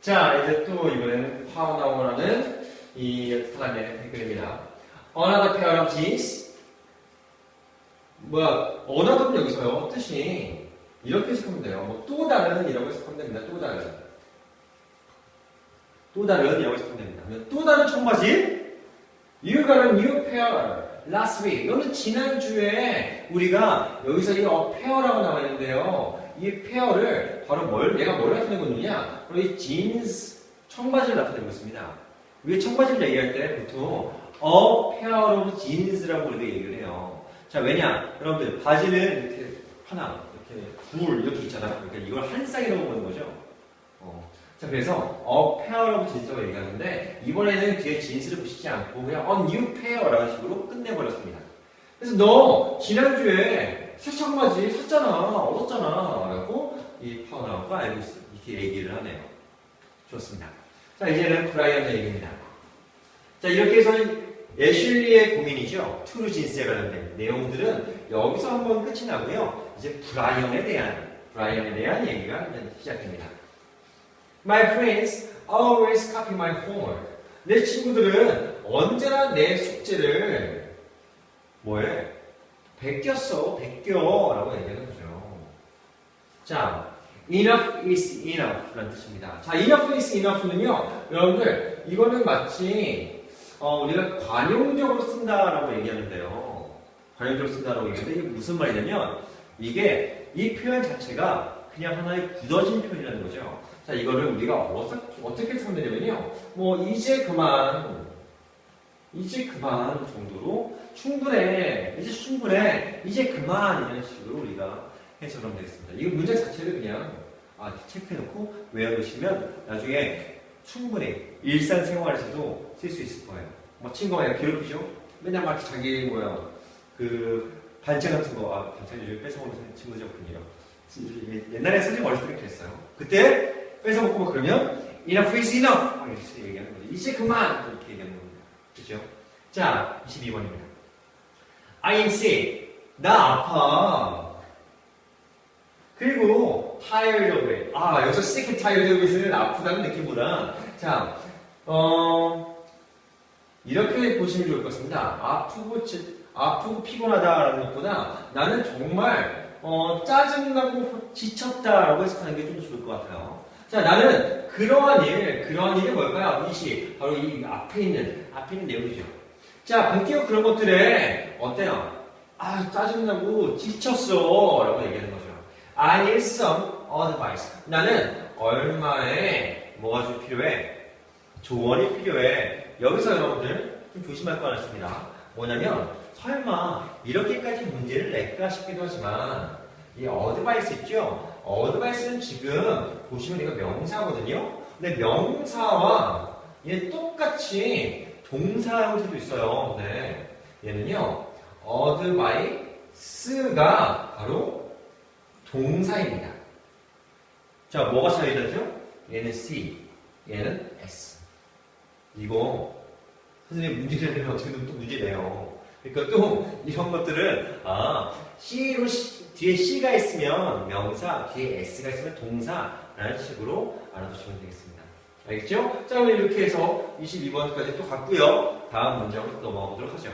자, 이제 또 이번에는 파워나오라는 이 사람의 댓글입니다. Another pair of jeans. 뭐야, another는 여기서요, 뜻이 이렇게 해석하면 돼요. 뭐, 또 다른 이라고 해석하면 됩니다. 또 다른. 또 다른 이라고 해석하면 됩니다. 또 다른 청바지? You got a new pair last week. 이거는 지난주에 우리가 여기서 이 어, 페어라고 나와 있는데요. 이 페어를 바로 뭘, 얘가 뭘 나타내고 있느냐? 바로 이 jeans, 청바지를 나타내고 있습니다. 우리 청바지를 얘기할 때 보통 pair of jeans라고 우리가 얘기를 해요. 자, 왜냐? 여러분들, 바지는 이렇게 하나, 이렇게 둘, 이렇게 있잖아요. 그러니까 이걸 한 쌍이라고 보는 거죠. 어. 자, 그래서 a pair of jeans라고 얘기하는데, 이번에는 뒤에 jeans를 붙이지 않고 그냥 a new pair라는 식으로 끝내버렸습니다. 그래서 너, 지난주에 새 청바지 샀잖아, 얻었잖아. 라고 이 파워나우가 알고 있어. 이렇게 얘기를 하네요. 좋습니다. 자, 이제는 브라이언의 얘기입니다. 자, 이렇게 해서 애슐리의 고민이죠. 투르진스에 관련된 내용들은 여기서 한번 끝이 나고요. 이제 브라이언에 대한, 브라이언에 대한 얘기가 시작됩니다. My friends always copy my homework. 내 친구들은 언제나 내 숙제를 뭐해? 베꼈어, 베껴. 라고 얘기하는 거죠. 자, enough is enough 라는 뜻입니다. 자, enough is enough는요, 여러분들, 이거는 마치, 어, 우리가 관용적으로 쓴다라고 얘기하는데요. 관용적으로 쓴다라고 얘기하는데, 이게 무슨 말이냐면, 이게, 이 표현 자체가 그냥 하나의 굳어진 표현이라는 거죠. 자, 이거를 우리가 어떻게, 어떻게 쓰면 되냐면요, 뭐, 이제 그만, 이제 그만 정도로 충분해, 이제 충분해, 이제 그만 이런 식으로 우리가 해석하면 되겠습니다. 이거 문제 자체를 그냥 아, 체크해놓고 외워두시면 나중에 충분히 일상생활에서도 쓸 수 있을 거예요. 뭐 친구가 야 괴롭히죠? 맨날 막 자기 뭐야 그 반찬 같은 거, 아 반찬 요즘 뺏어먹는 친구들 군요. 옛날에 선생님 어렸을 때 그랬어요. 그때 뺏어먹고 막 그러면 enough is enough 막 이렇게 얘기하는 거죠. 이제 그만 이렇게 얘기하는 겁니다. 그죠? 자, 22번입니다. I am sick. 나 아파. 그리고 tired of it. 아, 여기서 sick, tired of it은 아프다는 느낌보다 자, 어, 이렇게 보시면 좋을 것 같습니다. 아프고, 지- 아프고 피곤하다라는 것보다 나는 정말 어, 짜증나고 지쳤다라고 해석하는 게좀 좋을 것 같아요. 자, 나는 그러한 일, 그러한 일이 뭘까요? 이시 바로 이 앞에 있는, 앞에 있는 내용이죠. 자, 본격 그런 것들에 어때요? 아, 짜증나고 지쳤어. 라고 얘기하는 거죠. I need some advice. 나는 얼마에 뭐가 좀 필요해? 조언이 필요해. 여기서 여러분들 좀 조심할 거 하나 있습니다. 뭐냐면, 설마 이렇게까지 문제를 낼까 싶기도 하지만, 이 어드바이스 있죠? 어드바이스는 지금 보시면 이거 명사거든요? 근데 명사와 얘 똑같이 동사 형태도 있어요. 네. 얘는요, 어드바이스가 바로 동사입니다. 자, 뭐가 차이 나죠? 얘는 C, 얘는 S. 이거 선생님 문제 내면 어떻게 또 문제 내요. 그러니까 또 이런 것들은 아 C로 C- 뒤에 C가 있으면 명사, 뒤에 S가 있으면 동사라는 식으로 알아두시면 되겠습니다. 알겠죠? 자, 오늘 이렇게 해서 22번까지 또 갔고요. 다음 문제로 넘어가 보도록 하죠.